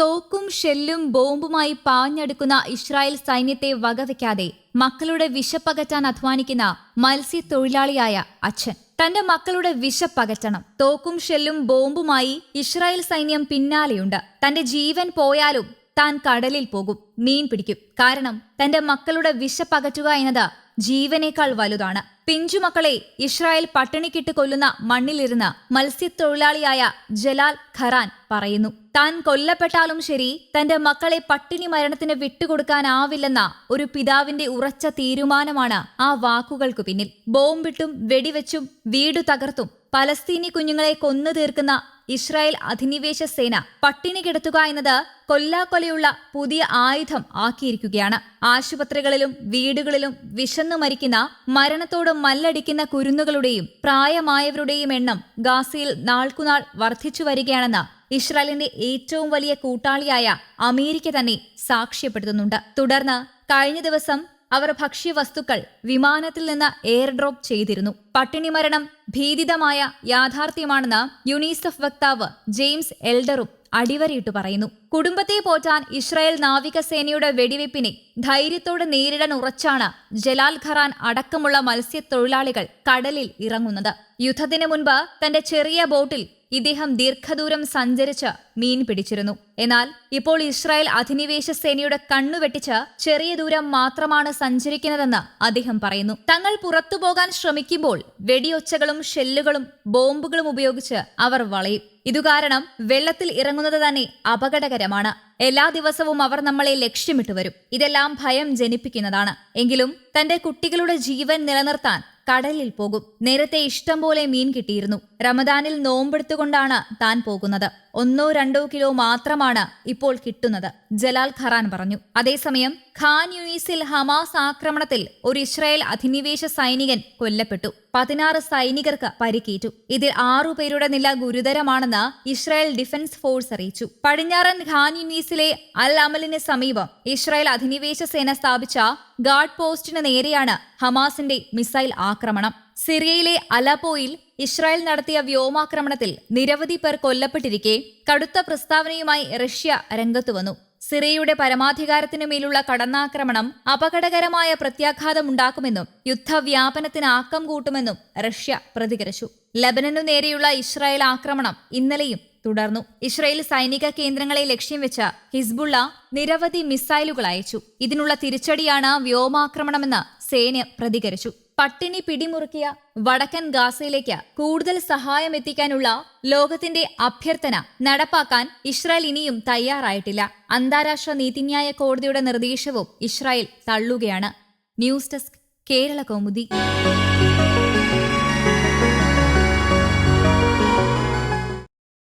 തോക്കും ഷെല്ലും ബോംബുമായി പാഞ്ഞടുക്കുന്ന ഇസ്രായേൽ സൈന്യത്തെ വകവയ്ക്കാതെ മക്കളുടെ വിശപ്പകറ്റാൻ അധ്വാനിക്കുന്ന മത്സ്യത്തൊഴിലാളിയായ അച്ഛൻ. തന്റെ മക്കളുടെ വിശപ്പകറ്റണം. തോക്കും ഷെല്ലും ബോംബുമായി ഇസ്രായേൽ സൈന്യം പിന്നാലെയുണ്ട്. തന്റെ ജീവൻ പോയാലും താൻ കടലിൽ പോകും മീൻ പിടിക്കും. കാരണം തന്റെ മക്കളുടെ വിശപ്പകറ്റുക എന്നത് ജീവനേക്കാൾ വലുതാണ്. പിഞ്ചുമക്കളെ ഇസ്രായേൽ പട്ടിണിക്കിട്ട് കൊല്ലുന്ന മണ്ണിലിരുന്ന് മത്സ്യത്തൊഴിലാളിയായ ജലാൽ ഖറാൻ പറയുന്നു. താൻ കൊല്ലപ്പെട്ടാലും ശരി തന്റെ മക്കളെ പട്ടിണി മരണത്തിന് വിട്ടുകൊടുക്കാനാവില്ലെന്ന ഒരു പിതാവിന്റെ ഉറച്ച തീരുമാനമാണ് ആ വാക്കുകൾക്ക് പിന്നിൽ. ബോംബിട്ടും വെടിവെച്ചും വീടു തകർത്തും പലസ്തീനി കുഞ്ഞുങ്ങളെ കൊന്നു തീർക്കുന്ന ഇസ്രായേൽ അധിനിവേശ സേന പട്ടിണി കിടത്തുക എന്നത് കൊല്ലാക്കൊലയുള്ള പുതിയ ആയുധം ആക്കിയിരിക്കുകയാണ്. ആശുപത്രികളിലും വീടുകളിലും വിശന്നു മരിക്കുന്ന മരണത്തോട് മല്ലടിക്കുന്ന കുരുന്നുകളുടെയും പ്രായമായവരുടെയും എണ്ണം ഗാസയിൽ നാൾക്കുനാൾ വർദ്ധിച്ചു വരികയാണെന്ന് ഇസ്രായേലിന്റെ ഏറ്റവും വലിയ കൂട്ടാളിയായ അമേരിക്ക തന്നെ സാക്ഷ്യപ്പെടുത്തുന്നുണ്ട്. തുടർന്ന് കഴിഞ്ഞ ദിവസം അവർ ഭക്ഷ്യവസ്തുക്കൾ വിമാനത്തിൽ നിന്ന് എയർ ഡ്രോപ്പ് ചെയ്തിരുന്നു. പട്ടിണി മരണം ഭീതിതമായ യാഥാർത്ഥ്യമാണെന്ന് യുണീസെഫ് വക്താവ് ജെയിംസ് എൽഡറും അടിവരയിട്ട് പറയുന്നു. കുടുംബത്തെ പോറ്റാൻ ഇസ്രായേൽ നാവികസേനയുടെ വെടിവെപ്പിനെ ധൈര്യത്തോടെ നേരിടാൻ ഉറച്ചാണ് ജലാൽ ഖറാൻ അടക്കമുള്ള മത്സ്യത്തൊഴിലാളികൾ കടലിൽ ഇറങ്ങുന്നത്. യുദ്ധത്തിന് മുൻപ് തന്റെ ചെറിയ ബോട്ടിൽ ഇദ്ദേഹം ദീർഘദൂരം സഞ്ചരിച്ച് മീൻ പിടിച്ചിരുന്നു. എന്നാൽ ഇപ്പോൾ ഇസ്രായേൽ അധിനിവേശ സേനയുടെ കണ്ണുവെട്ടിച്ച് ചെറിയ ദൂരം മാത്രമാണ് സഞ്ചരിക്കുന്നതെന്ന് അദ്ദേഹം പറയുന്നു. തങ്ങൾ പുറത്തുപോകാൻ ശ്രമിക്കുമ്പോൾ വെടിയൊച്ചകളും ഷെല്ലുകളും ബോംബുകളും ഉപയോഗിച്ച് അവർ വളയും. ഇതുകാരണം വെള്ളത്തിൽ ഇറങ്ങുന്നത് തന്നെ അപകടകരമാണ്. എല്ലാ ദിവസവും അവർ നമ്മളെ ലക്ഷ്യമിട്ട് വരും. ഇതെല്ലാം ഭയം ജനിപ്പിക്കുന്നതാണ്. എങ്കിലും തന്റെ കുട്ടികളുടെ ജീവൻ നിലനിർത്താൻ കടലിൽ പോകും. നേരത്തെ ഇഷ്ടം പോലെ മീൻ കിട്ടിയിരുന്നു. റമദാനിൽ നോമ്പെടുത്തുകൊണ്ടാണ് താൻ പോകുന്നത്. ഒന്നോ രണ്ടോ കിലോ മാത്രമാണ് ഇപ്പോൾ കിട്ടുന്നത് ജലാൽ ഖറാൻ പറഞ്ഞു. അതേസമയം ഖാൻ യുനീസിൽ ഹമാസ് ആക്രമണത്തിൽ ഒരു ഇസ്രായേൽ അധിനിവേശ സൈനികൻ കൊല്ലപ്പെട്ടു. പതിനാറ് സൈനികർക്ക് പരിക്കേറ്റു. ഇതിൽ ആറുപേരുടെ നില ഗുരുതരമാണെന്ന് ഇസ്രായേൽ ഡിഫൻസ് ഫോഴ്സ് അറിയിച്ചു. പടിഞ്ഞാറൻ ഖാൻ യുനീസിലെ അൽ അമലിന് സമീപം ഇസ്രായേൽ അധിനിവേശ സേന സ്ഥാപിച്ച ഗാർഡ് പോസ്റ്റിന് നേരെയാണ് ഹമാസിന്റെ മിസൈൽ ആക്രമണം. സിറിയയിലെ അലപ്പോയിൽ ഇസ്രായേൽ നടത്തിയ വ്യോമാക്രമണത്തിൽ നിരവധി പേർ കൊല്ലപ്പെട്ടിരിക്കെ കടുത്ത പ്രസ്താവനയുമായി റഷ്യ രംഗത്തു വന്നു. സിറിയയുടെ പരമാധികാരത്തിനു മേലുള്ള കടന്നാക്രമണം അപകടകരമായ പ്രത്യാഘാതമുണ്ടാക്കുമെന്നും യുദ്ധവ്യാപനത്തിന് ആക്കം കൂട്ടുമെന്നും റഷ്യ പ്രതികരിച്ചു. ലബനനു നേരെയുള്ള ഇസ്രായേൽ ആക്രമണം ഇന്നലെയും തുടർന്നു. ഇസ്രയേൽ സൈനിക കേന്ദ്രങ്ങളെ ലക്ഷ്യം വെച്ച ഹിസ്ബുള്ള നിരവധി മിസൈലുകൾ അയച്ചു. ഇതിനുള്ള തിരിച്ചടിയാണ് വ്യോമാക്രമണമെന്ന് സേന പ്രതികരിച്ചു. പട്ടിണി പിടിമുറുക്കിയ വടക്കൻ ഗാസയിലേക്ക് കൂടുതൽ സഹായം എത്തിക്കാനുള്ള ലോകത്തിന്റെ അഭ്യർത്ഥന നടപ്പാക്കാൻ ഇസ്രായേൽ ഇനിയും തയ്യാറായിട്ടില്ല. അന്താരാഷ്ട്ര നീതിന്യായ കോടതിയുടെ നിർദ്ദേശവും Israel തള്ളുകയാണ്. News desk Kerala Kaumudi.